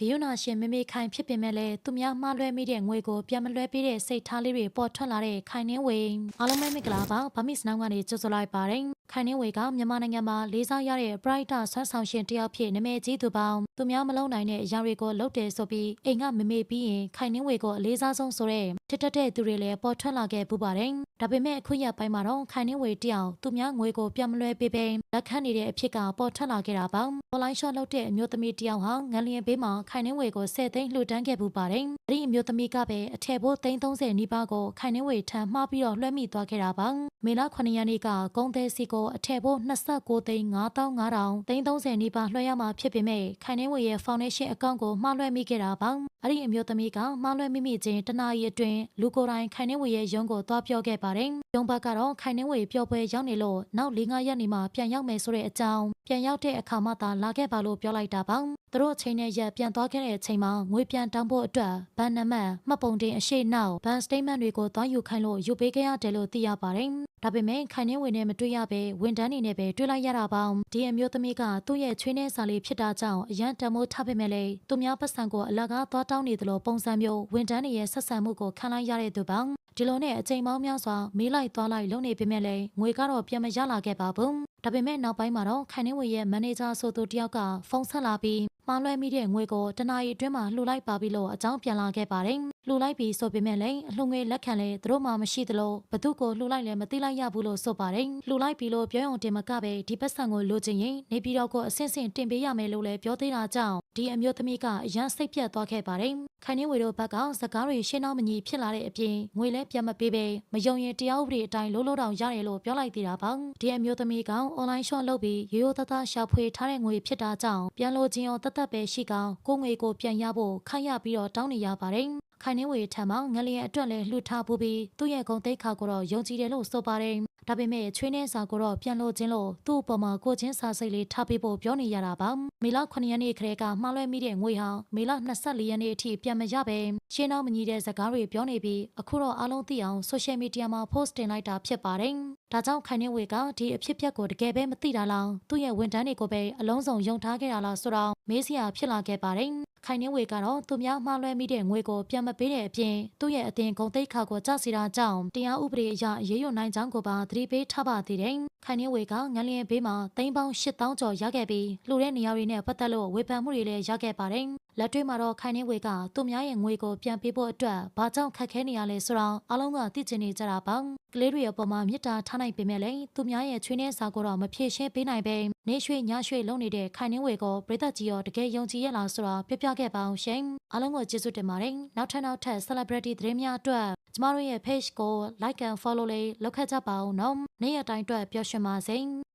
ဂယုဏရှင်မမေခိုင်ဖြစ်ပေမဲ့လည်းသူများမှားလွှဲမိတဲ့ငွေကိုပြန်မလွှဲပေးတဲ့စိတ်ထားလေးတွေပေါ်ထွက်လာတဲ့ခိုင်နှင်းဝေအားလုံးပဲမင်္ဂလာပါဗမစ်စနောင်းကနေကြိုဆိုလိုက်ပါတယ် ခိုင်နှင်းဝေကမြန်မာနိုင်ငံမှာလေးစားရတဲ့ Brighter ဆွမ်းဆောင်ရှင်တစ်ယောက်ဖြစ်နာမည်ကြီးသူပေါင်းသူများမလုံးနိုင်တဲ့အရာတွေကိုလုပ်တယ်ဆိုပြီးအိမ်ကမမေပြီးရင်ခိုင်နှင်းဝေကိုအလေးစားဆုံးဆိုတဲ့ထစ်တက်တဲ့သူတွေလည်းပေါ်ထွက်လာခဲ့ပူပါတယ်ဒါပေမဲ့အခုရက်ပိုင်းမှာတော့ခိုင်နှင်းဝေတယောက်သူများငွေကိုပြန်မလွှဲပေးပဲလက်ခံနေတဲ့အဖြစ်ကပေါ်ထွက်လာခဲ့တာပါ။ online shop လုပ်တဲ့အမျိုးသမီးတယောက်ဟာငလျင်ဘေးမှာခိုင်နှင်းဝေကို10သိန်းလှူဒန်းခဲ့ပူပါတယ်။အဲဒီအမျိုးသမီးကပဲအထက်ဘိုးသိန်း30နီးပါးကိုခိုင်နှင်းဝေထံမှားပြီးတော့လွှဲမိသွားခဲ့တာပါ။မေလ9ရက်နေ့ကကုန်းသေးစီကိုအထက်ဘိုး29သိန်း9500သိန်း30နီးပါးလွှဲရမှာဖြစ်ပေမဲ့ခိုင်နှင်းဝေရဲ့ foundation account ကိုမှားလွှဲမိခဲ့တာပါ။အဲ့ဒီအမျိုးသမီးကမှားလွှဲမိမိချင်းတနာရီအတွင်းလူကိုယ်တိုင်ခိုင်နှင်းဝေရဲ့ရုံးကိုသွားပြောခဲ့ပါတယ်။ရုံးဘက်ကတော့ခိုင်နှင်းဝေပျော်ပွဲရောက်နေလို့နောက်၄-၅ရက်နေမှပြန်ရောက်မယ်ဆိုတဲ့အကြောင်း ပြန်ရောက်တဲ့အခါမှသာလာခဲ့ပါလို့ပြောလိုက်တာပါ။သူတို့အချိန်နဲ့ရက်ပြန်သွားခဲ့တဲ့အချိန်မှာငွေပြန်တောင်းဖို့အတွက်ဘဏ်နံပါတ်မှတ်ပုံတင်အရှိနောက်ဘဏ်စတိတ်မန့်တွေကိုသွားယူခိုင်းလို့ယူပေးခဲ့ရတယ်လို့သိရပါတယ်။ဒါပေမဲ့ခိုင်နှင်းဝင်နဲ့မတွေ့ရပဲဝန်တန်းနေနဲ့ပဲတွေ့လိုက်ရတာပေါ့ဒီအမျိုးသမီးကသူ့ရဲ့ချွေးနှဲစာလေးဖြစ်တာကြောင့်အရန်တမိုးထားပေမဲ့လေသူများပတ်စံကိုအလကားသွားတောင်းနေသလိုပုံစံမျိုးဝန်တန်းနေရဲ့ဆက်ဆံမှုကိုခံလိုက်ရတဲ့သူပေါ့ဒီလိုနဲ့အချိန်ပေါင်းများစွာမေးလိုက်သွားလိုက်လုပ်နေပေမဲ့လေငွေကတော့ပြန်မရလာခဲ့ပါဘူး ဒါပေမဲ့နောက်ပိုင်းမှာတော့ခိုင်နှင်းဝေရဲ့မန်နေဂျာဆိုသူတယောက်ကဖုန်းဆက်လာပြီးမှားလွှဲမိတဲ့ငွေကိုတနာရီအတွင်းမှာလှူလိုက်ပါပြီလို့အကြောင်းပြန်လာခဲ့ပါတယ်။လှူလိုက်ပြီဆိုပေမဲ့လည်းအလှူငွေလက်ခံလဲသူတို့မှမရှိသလိုဘသူကိုလှူလိုက်လဲမသိလိုက်ရဘူးလို့ဆိုပါတယ်။လှူလိုက်ပြီလို့ပြောရုံတင်မကပဲဒီပတ်စံကိုလိုချင်ရင်နေပြည်တော်ကိုအဆင့်ဆင့်တင်ပေးရမယ်လို့လည်းပြောသေးတာကြောင့်ဒီအမျိုးသမီးကအရန်စိတ်ပြတ်သွားခဲ့ပါတယ်။ခိုင်နှင်းဝေတို့ဘက်ကစကားတွေရှင်းအောင်မညီဖြစ်လာတဲ့အပြင်ငွေလဲပြန်မပေးပဲမယုံရင်တရားဥပဒေအတိုင်းလုံးလုံးတောင်ရတယ်လို့ပြောလိုက်သေးတာပါ။ဒီအမျိုးသမီးက online shop လုပ်ပြီးရိုးရိုးသားသားရှာဖွေထားတဲ့ငွေဖြစ်တာကြောင့်ပြန်လိုခြင်းရောတသက်ပဲရှိကောင်ကိုငွေကိုပြန်ရဖို့ခိုင်းရပြီးတော့တောင်းနေရပါတယ်။ ခိုင်နှင်းဝေထံမှာငလျင်အတွက်လည်းလှူထားပူပြီးသူ့ရဲ့ဂုံတိတ်ခါကိုတော့ယုံကြည်တယ်လို့ဆိုပါတယ်။ဒါပေမဲ့ချွေးနှဲစာကိုတော့ပြန်လို့ခြင်းလို့သူ့အပေါ်မှာကိုချင်းစာစိတ်လေးထားပေးဖို့ပြောနေရတာပါ။မေလ9ရက်နေ့ခရဲကမှားလွှဲမိတဲ့ငွေဟာမေလ24ရက်နေ့အထိပြန်မရပဲရှင်းအောင်မညီတဲ့စကားတွေပြောနေပြီးအခုတော့အားလုံးသိအောင် social media မှာ post တင်လိုက်တာဖြစ်ပါတယ်။ ဒါကြောင့်ခိုင်နှင်းဝေကဒီအဖြစ်အပျက်ကိုတကယ်ပဲမသိတာလားသူ့ရဲ့ဝန်ထမ်းတွေကိုပဲအလုံးစုံယုံထားခဲ့တာလားဆိုတော့မေးစရာဖြစ်လာခဲ့ပါတယ်။ခိုင်နှင်းဝေကတော့သူများမှားလွှဲမိတဲ့ငွေကိုပြန်မပေးတဲ့အပြင်သူ့ရဲ့အတင်ဂုံတိတ်ခါကိုကြောက်စီတာကြောင့်တရားဥပဒေအရရေးရွနိုင်ကြောင်းကိုပါသတိပေးထားပါသေးတယ်။ခိုင်နှင်းဝေကငလျင်ဘေးမှာသိန်းပေါင်း8000ကျော်ရခဲ့ပြီးလှူတဲ့နေရာတွေနဲ့ပတ်သက်လို့ဝေဖန်မှုတွေလည်းရခဲ့ပါတယ်။လက်တွေ့မှာတော့ခိုင်နှင်းဝေကသူများရဲ့ငွေကိုပြန်ပေးဖို့အတွက်ဘာကြောင့်ခက်ခဲနေရလဲဆိုတော့အလုံးကသိချင်နေကြတာပါ။ကလေးတွေအပေါ်မှာမေတ္တာထားနိုင်ပေမဲ့လည်းသူများရဲ့ချွေးနှဲစာကိုတော့မဖြေရှင်းပေးနိုင်ပဲနေရွှေညရွှေလုံးနေတဲ့ခိုင်နှင်းဝေကိုပြည်သက်ကြီးရောတကယ်ယုံကြည်ရလားဆိုတော့ပြပြခဲ့ပါအောင်ရှင်။အားလုံးကိုကျေးဇူးတင်ပါတယ်။နောက်ထပ်နောက်ထပ် celebrity သတင်းများအတွက်ကျမတို့ရဲ့ page ကို like and follow လေးလုပ်ခဲ့ကြပါဦးနော်။နေ့ရက်တိုင်းအတွက်ပျော်ရွှင်ပါစေ။